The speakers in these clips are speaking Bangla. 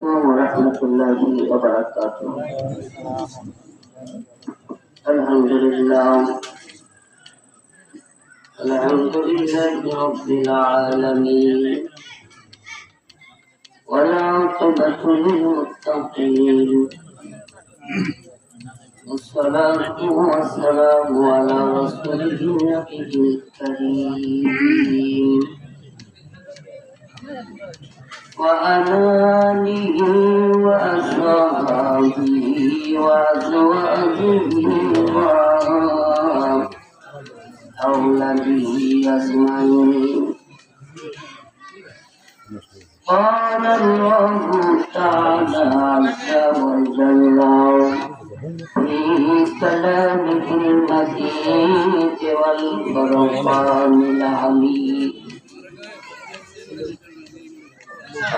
ورحمة الله وبركاته. الحمد لله. الحمد لله رب العالمين. والعاقبة للمتقين. والصلاة والسلام على رسوله النبي الكريم. وعلى آله وأصحابه وأزواجه وأولاده أجمعين قال الله تعالى عز وجل في كلامه المجيد والفرقان الحميد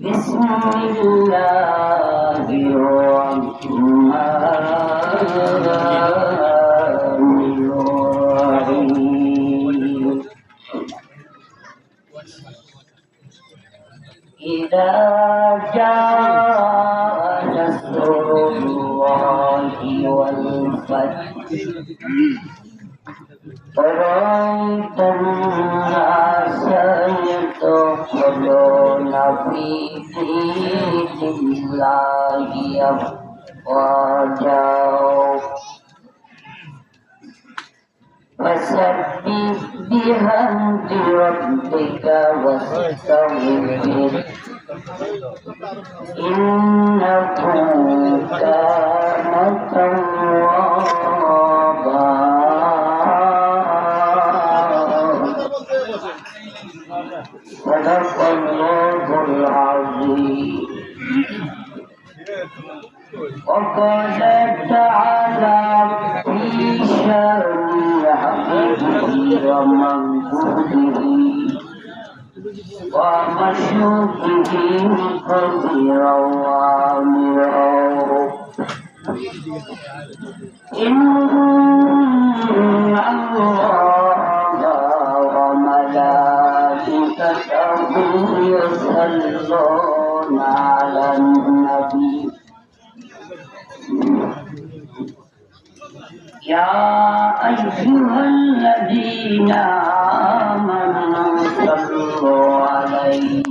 بسم الله الرحمن الرحيم إذا جاء نصر الله والفتح ربك واستغفره إنه كان توابا صدق الله العظيم وقال كثيرا الله وملائكته يصلون على النبي يا أيها الذين آمنوا صلوا عليه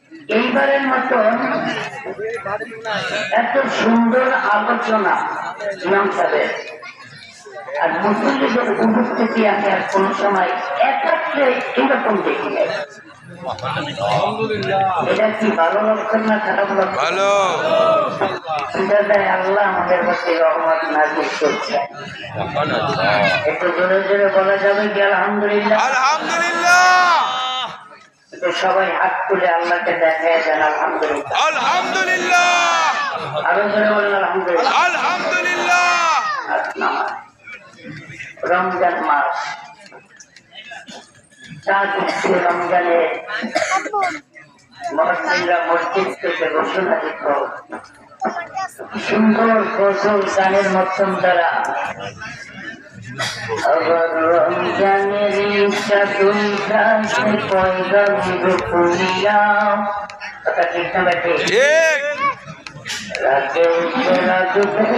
এইবারের মতো এত সুন্দর আলোচনা ইমাম সাহেব। আর মুসলিম মুসলিমদের উপস্থিতি আমি আর কোন সময় একাত্রে এরকম দেখি নাই। এটা কি ভালো লক্ষণ না খারাপ লক্ষণ আল্লাহ আমাদের রহমত নাজির করছে। একটু জোরে জোরে বলা যাবে কি আলহামদুলিল্লাহ। সবাই হাত তুলে আল্লাহকে দেখায় দেন আলহামদুলিল্লাহ। আলহামদুলিল্লাহ। আরও আলহামদুলিল্লাহ। আলহামদুলিল্লাহ। রমজান মাস। চাঁদ উঠছে রমজানে মহাসিনরা মসজিদ থেকে ঘোষণা দিত সুন্দর গজল গানের মাধ্যম দ্বারা আবার রমজানের চাদুল গাছে পয়গাম রুকুলিয়া কথা ঠিক না বেটে ঠিক থেকে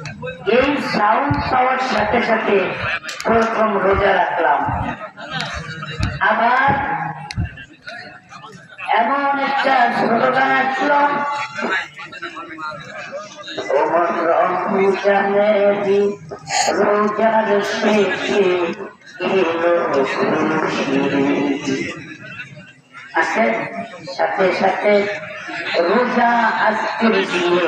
এই সাউন্ড পাওয়ার সাথে সাথে প্রথম রোজা রাখলাম। আবার এমন একটা স্লোগান আসলো সাথে সাথে রোজা আজকের দিয়ে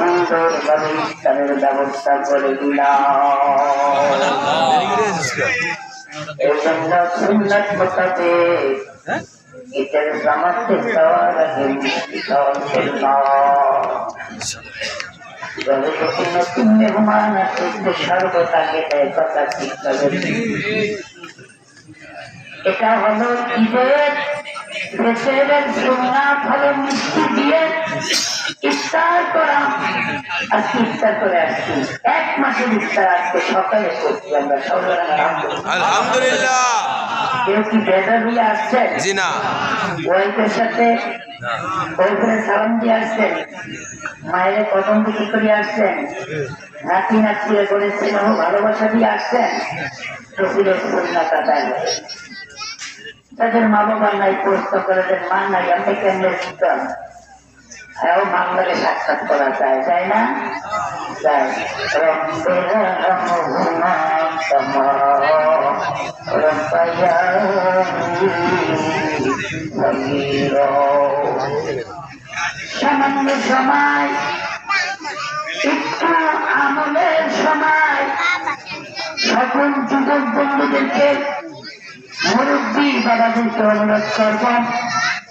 সুন্দরভাবে ইফতারের ব্যবস্থা করে দিলাম। এই জন্য সুন্নত মোতাবেক ঈদের জামাতে যাওয়ার আগে কথা ঠিক এটা হলো ঈদের ফেসেলের সুন্নাত হলো মিষ্টি দিয়ে ইফতার করা আজকে ইফতার করে আসছি। এক মাসের ইফতার আজকে সকালে করছি আমরা আলহামদুলিল্লাহ। কেউ কি বেদা দিয়ে আসছেন? জি না। ওয়াইফের সাথে ওয়াইফের সালাম দিয়ে আসছেন? মায়ের কদম করে আসছেন? নাতি নাতিরে করে স্নেহ ভালোবাসা দিয়ে আসছেন? রসুলের তাদের মা বাবা নাই প্রশ্ন করেছেন মা নাই আমি কেমনে শিখতাম হ্যাঁ মামলাকে সাক্ষাৎ করা যায় তাই না যায় সামান্য সময় একটু আমলের সময় সকল যুবক বন্ধুদেরকে মুরব্বী বাবাদেরকে অনুরোধ করব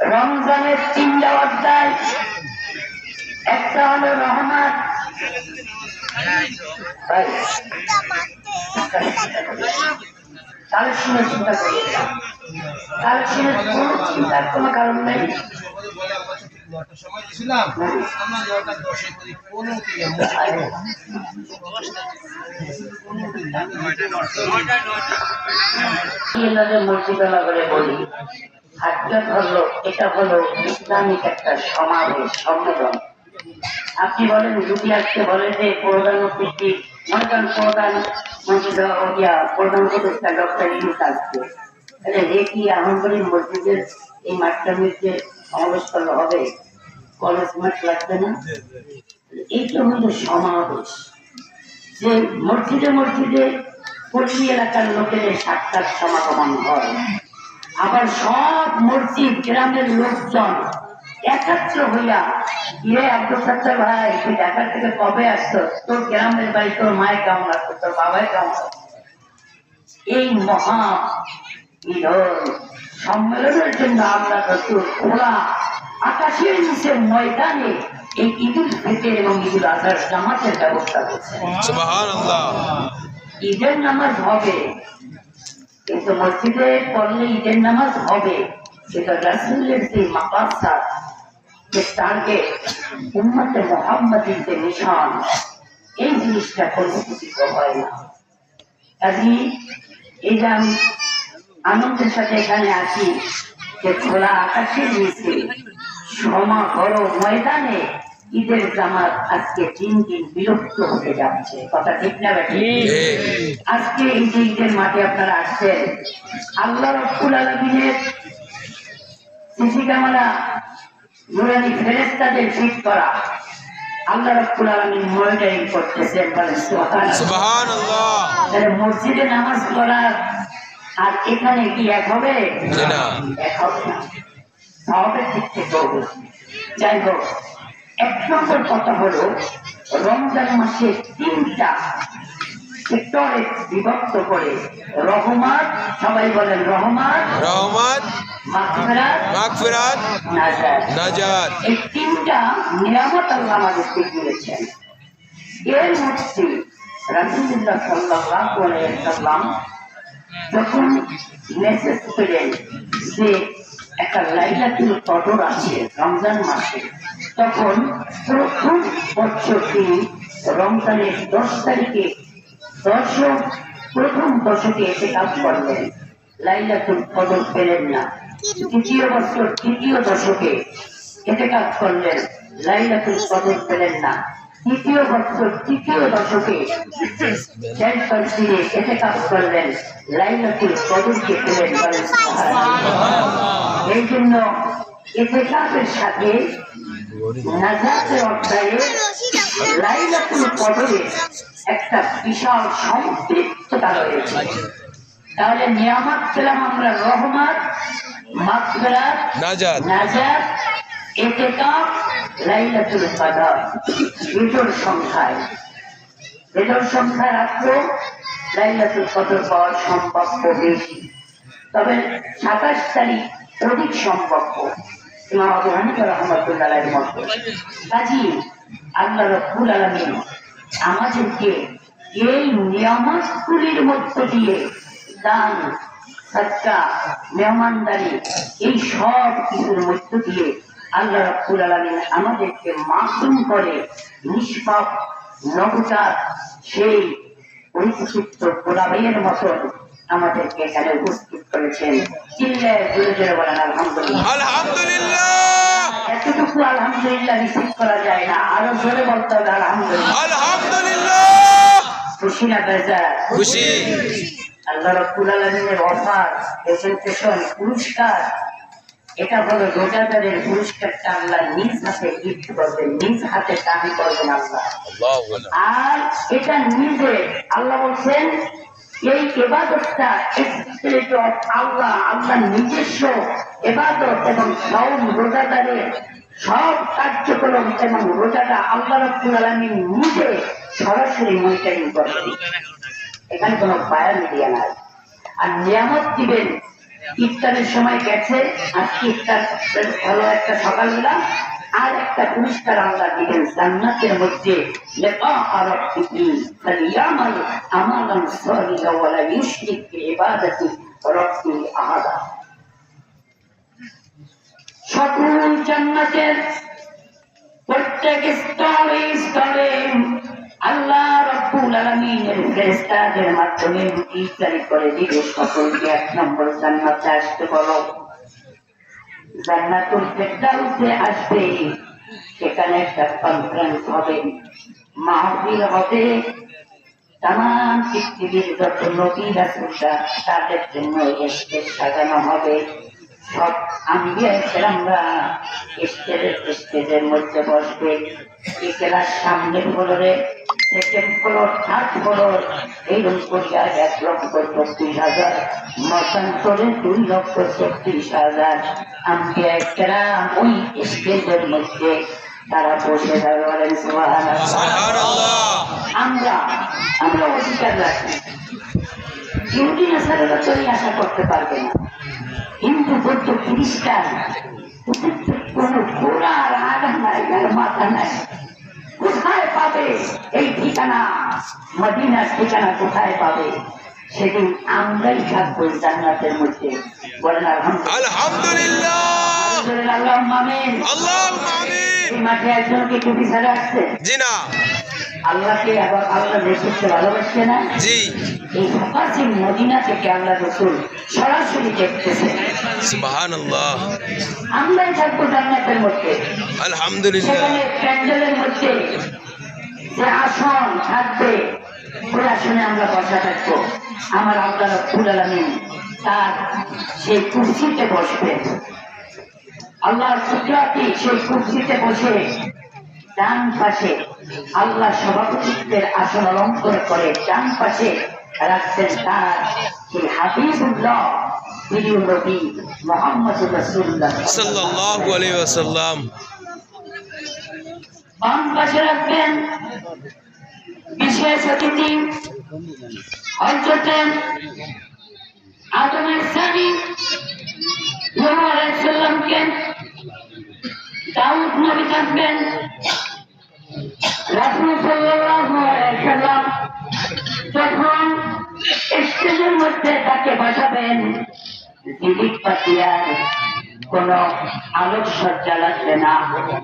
রমজানের তিনটা অধ্যায়। একটা হলো রহমান তাহলে শুনে চিন্তা করি। তাহলে শুনে কোনো চিন্তার কোনো কারণ নেই। মসজিদা করে বলি। হাতটা ধরলো এটা হলো ইসলামিক একটা সমাবেশ সম্মেলন। আপনি বলেন যদি আজকে বলে যে প্রধান অতিথি মনে করেন প্রধান ইয়া প্রধান উপদেষ্টা ডক্টর ইউনুস আসছে তাহলে কি মসজিদের এই মাঠটার মধ্যে সমাবেশ করলে হবে? কলেজ মাঠ লাগবে না? এইটা হলো সমাবেশ। যে মসজিদে মসজিদে পল্লী এলাকার লোকেদের সাক্ষাৎ সমাগমন হয়। আবার সব মসজিদ গ্রামের লোকজন একাত্র হইয়া ইয়ে আব্দুল সত্তার ভাই তুই ঢাকা থেকে কবে আসতো তোর গ্রামের বাড়ি তোর মায়ের কেমন আসতো তোর বাবাই কেমন এই মহা মিলন সম্মেলনের জন্য আমরা রসুল খোলা আকাশের নিচে ময়দানে এই ঈদুল ফিতর এবং ঈদুল আজহার জামাতের ব্যবস্থা করছে ঈদের নামাজ হবে। কিন্তু মসজিদে পড়লে ঈদের নামাজ হবে। সেটা রাসুলের যে মাকাসা যে টার্গেট উম্মতে মোহাম্মদের যে মিশন এই জিনিসটা পরিস্থিত হয় না। কাজী, এই যে আমি আনন্দের সাথে এখানে আসি যে খোলা আকাশের নিচে সমা বড় ময়দানে ঈদের জামাত আজকে দিন দিন বিলুপ্ত হতে যাচ্ছে। কথা ঠিক না আজকে এই যে ঈদের মাঠে আপনারা আসছেন আল্লাহ রব্বুল আলমিনের সিসি ক্যামেরা নুরানি ফেরেস্তাদের ফিট করা আল্লাহ রব্বুল আলমিন মনিটরিং করতেছেন বলেন সুবহানাল্লাহ। তাহলে মসজিদে নামাজ পড়ার আর এখানে কি এক হবে? এক হবে না। স্বভাবের দিক থেকে হবে যাই হোক এক নম্বর কথা হলো রমজান মাসে তিনটা সেক্টরে বিভক্ত করে রহমান সবাই বলেন রহমান রহমান মাগফিরাত মাগফিরাত নাজাত। নাজাত। এই তিনটা নিয়ামত আল্লাহ আমাদেরকে দিয়েছেন। এর মধ্যে রাসুল্লাহ সাল্লাল্লাহু আলাইহি সাল্লাম যখন মেসেজ পেলেন যে একটা লাইলাতুল কদর আছে রমজান মাসে। তখন প্রথম বছর তিনি রমজানের দশ তারিখে দশক প্রথম দশকে এসে কাজ করলেন। লাইলাতুল কদর পেলেন না। দ্বিতীয় বছর, তৃতীয় দশকে এতে কাজ করলেন। লাইলাতুল কদর পেলেন না। তৃতীয় বছর তৃতীয় দশকে এতে কাজ করলেন লাইলাতুল কদরকে পেলেন এই জন্য এতে কাজের সাথে নাজাতের অধ্যায়ে লাইলাতুল কদরে একটা বিশাল সম্পৃক্ততা রয়েছে। তাহলে নিয়ামত পেলাম আমরা রহমান মাগফিরাত নাজাত। নাজাত এতেকাফ লাইলাতুল কদর বিজোর সংখ্যায়। বিজোর সংখ্যা রাত্র লাইলাতুল কদর পাওয়া সম্ভব বেশি। তবে সাতাশ তারিখ অধিক সম্ভব ইমাম আবু হানিফা রহমতুল্লাহ আলাইহির মত। কাজী আল্লাহ রব্বুল আলামিন আমাদেরকে এই নিয়ামতগুলির মধ্য দিয়ে দান সৎকা মেহমানদারি, এই সব কিছুর মধ্য দিয়ে আল্লাহ রব্বুল আলামিন আমাদেরকে মাসুম করে নিষ্পাপ নবজাত সেই পরিচিত গোলামের মতন আমাদেরকে এখানে উপস্থিত করেছেন। চিল্লায় জোরে জোরে বলেন আলহামদুলিল্লাহ। আলহামদুলিল্লাহ। এতটুকু আলহামদুলিল্লাহ রিসিভ করা যায় না আরও জোরে বলতে হবে আলহামদুলিল্লাহ। আলহামদুলিল্লাহ। খুশি না বেজার খুশি। আল্লাহ রব্বুল আলমিনের অফার প্রেজেন্টেশন পুরস্কার এটা হলো রোজাদারের পুরস্কারটা আল্লাহ নিজ হাতে গিফট করবেন নিজ হাতে দান করবেন আল্লাহ। আর এটা নিজে আল্লাহ বলছেন এই এবাদতটা স্পিরিট অফ আল্লাহ আল্লাহ নিজস্ব এবাদত এবং সব রোজাদারের সব কার্যক্রম এবং রোজাটা আল্লাহ রব্বুল আলমিন নিজে সরাসরি মনিটরিং করবেন। এখানে কোনো বায়া মিডিয়া নাই। আর নিয়ামত দিবেন ইফতারের সময় গেছে। আজকে ইফতার ভালো একটা সকালবেলা। আর একটা পুরস্কার আল্লাহ দিবেন জান্নাতের মধ্যে। প্রত্যেক স্তরে স্তরে আল্লাহ রব্বুল আলমিনের ফেরেশতাদের মাধ্যমে করে সকলকে এক নম্বর জান্নাতে আসতে বলো? জান্নাতুল ফেরদাউসে আসবে। সেখানে একটা কনফারেন্স হবে, মাহফিল হবে। তাম পৃথিবীর যত নবী রাসুলরা তাদের জন্য স্টেজ সাজানো হবে। সব আমরা স্টেজের স্টেজের মধ্যে বসবে। ক্লাস সামনে এইরকম করিয়া এক লক্ষ ছত্রিশ হাজার মতান্তরে দুই লক্ষ ছত্রিশ হাজার। ওই স্টেজের মধ্যে তারা বসে আমরা আমরা অধিকার রাখি। ইহুদি নাসারেরা চলে আশা করতে পারবে না। হিন্দু বৌদ্ধ খ্রিস্টান কোনো ঘোড়া আর আগা নাই মাথা নাই। কোথায় পাবে এই ঠিকানা? মদিনার ঠিকানা কোথায় পাবে? সেদিন আমরাই থাকব জান্নাতের মধ্যে। বলেন আলহামদুলিল্লাহ। আলহামদুলিল্লাহ। আল্লাহ মামেন মাঠে একজনকে টুপি ছাড়া আসছে? জি না। আল্লাহকে আবার আল্লাহ রসুলকে ভালোবাসছে না? জি। এই মদিনা থেকে আল্লাহ রসুল সরাসরি দেখতেছে। সুবহানাল্লাহ। আমরাই থাকব জান্নাতের মধ্যে। আলহামদুলিল্লাহ। সেখানে প্যান্ডেলের মধ্যে যে আসন থাকবে ওই আসনে আমরা বসা থাকব। আমার আল্লাহ রব্বুল আলামিন তার সেই কুর্সিতে বসবে। আল্লাহর কুদরাতি সেই কুর্সিতে বসে ডান পাশে আল্লাহ সভাপতিত্বের আসন অলঙ্কন করে ডান পাশে রাখছেন তার সেই হাবিবুল্লাহ। প্রিয় নবী মোহাম্মদ রসুল্লাহ সাল্লাল্লাহু আলাইহি ওয়াসাল্লাম। বাম পাশে রাখবেন বিশেষ অতিথি হজরতেন আদমের সানি সাল্লামকে দাউদ নবী থাকবেন। রাসুল সাল্লাল্লাহু আলাইহি সাল্লাম যখন স্টেজের মধ্যে তাকে বসাবেন দিদিক পাতিয়ার কোন আলোকসজ্জা লাগবে না।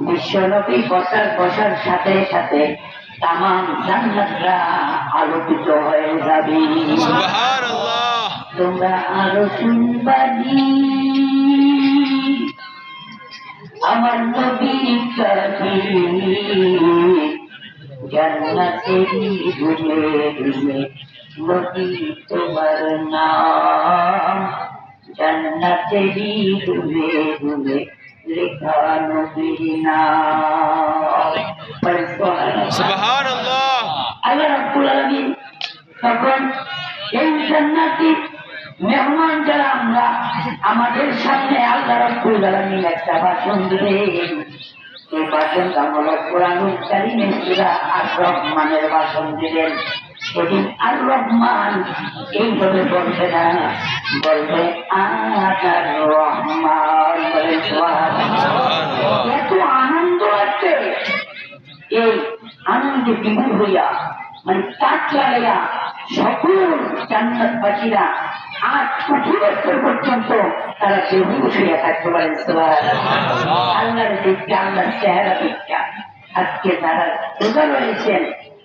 বিশ্বনবী বসার বসার সাথে সাথে জান্নাতরা আলোকিত হয়ে যাবে। তোমরা আরও শুনবানি আমার নবীর কাছে জান্নাতেরই ঘুরে ঘুরে নবী তোমার নাম। জান্নাতেরই ঘুরে ঘুরে লেখা নবীর নাম। সুবহানাল্লাহ। আল্লাহ রাব্বুল আলামিন তখন এই জান্নাতি মেহমান যারা আমরা আমাদের সামনে আল্লাহ রাব্বুল আলামিন একটা ভাষণ দিবেন এই ভাষণটা হলো কোরআনুল কারীমের সূরা আর রহমানের ভাষণ দিবেন সেদিন আর রহমান এইভাবে বলবে না বলবে আনার রহমান এত আনন্দ আছে। এই আনন্দে বিভোর হইয়া মানে তাক লাগাইয়া সকল জান্নাতবাসীরা আজ কোটি বছর পর্যন্ত তারা বেহুশ হইয়া থাকতে পারেন আল্লাহর দিকটা আল্লাহর চেহারা দিকটা আজকে যারা রোজা রয়েছেন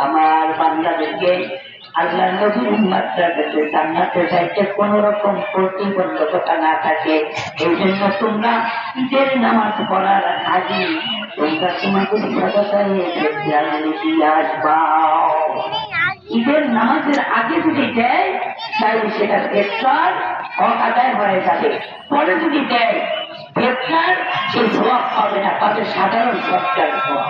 আমার বান্দাদেরকে আল্লাহ নবীর মাত্রা যাতে জান্নাতে যাইতে কোন রকম প্রতিবন্ধকতা না থাকে এই জন্য তোমরা ঈদের নামাজ পড়ার আগে তোমরা তোমাদের ঈদের নামাজের আগে যদি দেয় তাহলে সেটা গ্রেপ্তার আদায় হয়ে যাবে পরে যদি দেয় গ্রেপ্তার সেই স্বভাব পাবে না পাবে সাধারণ সরকার স্বভাব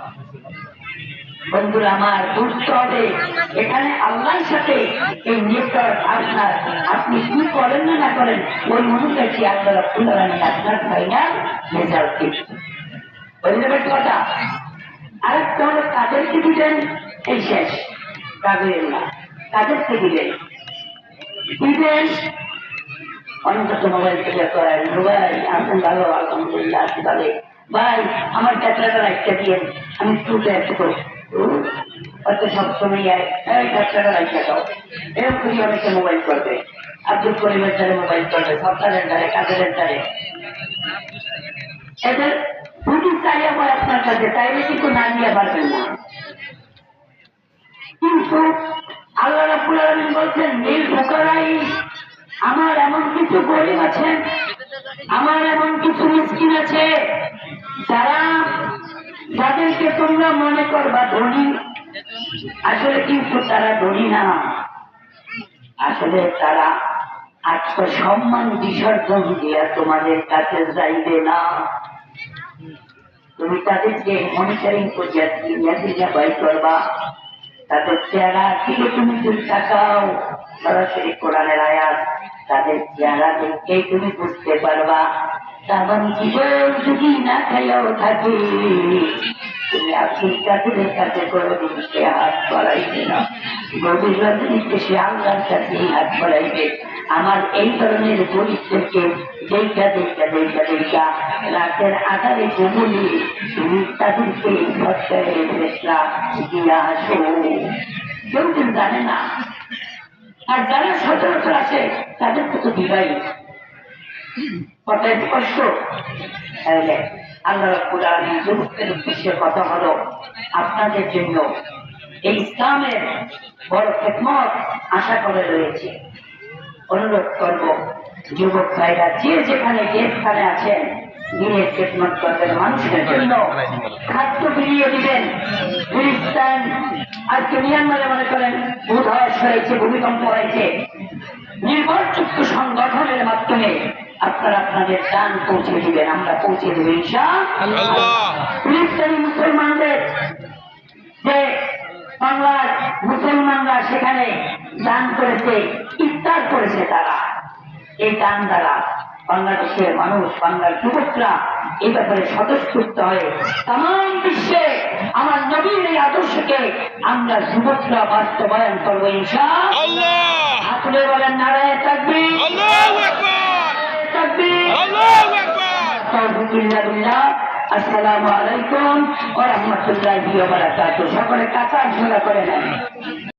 বন্ধুরা, আমার বুঝতে হবে এখানে আল্লাহর সাথে এই নেটওয়ার্ক আপনার আপনি কি করেন না না করেন, ওই অনুযায়ী রাব্বুল আলামিন আপনার ফাইনাল রেজাল্ট বুঝতে কথা, আরেকটা হলো কাদেরকে দিবেন এই শেষ, কাদের না কাদেরকে দিলেন দিবেন অন্তত মোবাইল থেকে করায় মোবাইল আসেন ভালো, আলহামদুলিল্লাহ ভাই, আমার যাত্রাটা রাখতে দিয়ে আমি স্কুলে একটু করি। হয়তো রাখতে দাও। এরকম করে অনেকে মোবাইল করবে। আব্দুল করিমের দ্বারে মোবাইল করবে সরকারের দ্বারে কাজের দ্বারে এদের দুটি চাই আমার আপনার কাছে, তাইলে কিন্তু না নিয়ে পারবেন না। কিন্তু আল্লাহ রাব্বুল আলামিন বলছেন, নীল ফুকারাই, আমার এমন কিছু গরিব আছেন, আমার এমন কিছু মিসকিন আছে, যারা তোমরা মনে করবা ধনী। আসলে কিন্তু তারা ধনী না। আসলে তারা আত্মসম্মান বিসর্জন দিয়া তোমাদের কাছে যাইবে না। তুমি তাদেরকে মনিটরিং করিয়া বাই করবা, তাদের চেহারা থেকে তুমি যদি তাকাও, সরাসরি কোরআনের আয়াত, তাদের চেহারা দেখেই তুমি বুঝতে পারবা তারপর জীবন যদি না খাইয়াও থাকে তুমি কাছে সে হাত বাড়াইবে না। সে হাত বাড়াইবে। আমার এই ধরনের গরিবদেরকে দেখা দেখা দেখা দেখা রাতের আধারে তুমি তাদেরকে সরকারের দিয়ে আসো। কেউ কেউ জানে না। আর যারা সচরাচর আছে তাদের তো কথায় স্পষ্ট। তাহলে কথা হলো আপনাদের জন্য এই ইসলামের বড় খেদমত আশা করে রয়েছে। অনুরোধ করব, যুবক ভাইরা, যে যেখানে যে স্থানে আছেন, দিনের মানুষের জন্য। খাদ্য মনে করেন হয়েছে ভূমিকম্প হয়েছে। নির্ভরযোগ্য সংগঠনের মাধ্যমে আপনারা আপনাদের দান পৌঁছে দিবেন আমরা পৌঁছে দেব ইনশাআল্লাহ। মুসলমানদের যে বাংলার মুসলমানরা সেখানে দান করেছে ইফতার করেছে তারা। এই দান দ্বারা বাংলাদেশের মানুষ বাংলার যুবকরা এই ব্যাপারে স্বতঃস্ফূর্ত হয়ে তাম বিশ্বে আমার নবীর এই আদর্শকে আমরা যুবকরা বাস্তবায়ন করব ইনশা আসলে বলেন নারায় থাকবি আসসালামু আলাইকুম বারাকাতুহু। সকলে কাকা সোজা করে নেন।